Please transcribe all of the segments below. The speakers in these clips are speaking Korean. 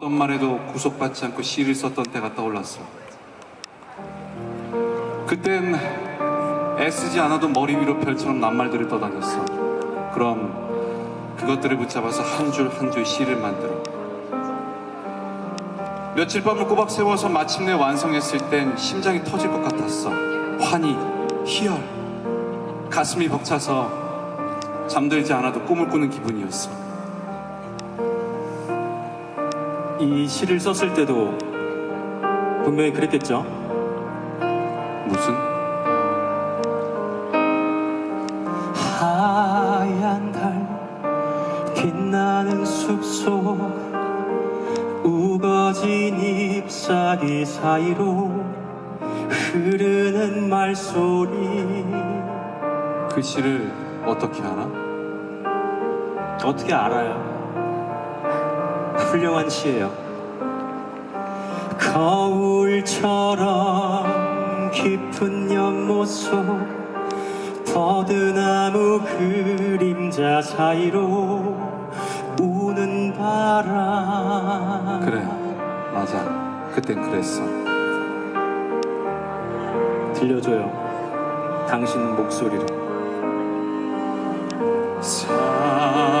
어떤 말에도 구속받지 않고 시를 썼던 때가 떠올랐어. 그땐 애쓰지 않아도 머리 위로 별처럼 낱말들을 떠다녔어. 그럼 그것들을 붙잡아서 한 줄 한 줄 시를 만들어. 며칠 밤을 꼬박 세워서 마침내 완성했을 땐 심장이 터질 것 같았어. 환희, 희열, 가슴이 벅차서 잠들지 않아도 꿈을 꾸는 기분이었어. 이 시를 썼을 때도 분명히 그랬겠죠. 무슨? 하얀 달 빛나는 숲속 우거진 잎사귀 사이로 흐르는 말소리 그 시를 어떻게 알아? 어떻게 알아요? 훌륭한 시예요. 거울처럼 깊은 연못 속 버드나무 그림자 사이로 우는 바람 그래, 맞아. 그땐 그랬어. 들려줘요. 당신 목소리로. 사랑스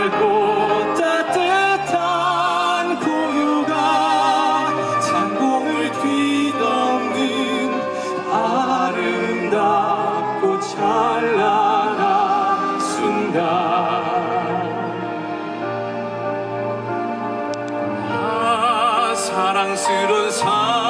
드넓고 따뜻한 고요가 창공을 뒤덮는 아름답고 찬란한 순간. 아 사랑스런 사람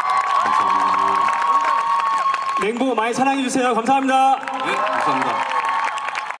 맹보 많이 사랑해주세요. 감사합니다. 네, 감사합니다.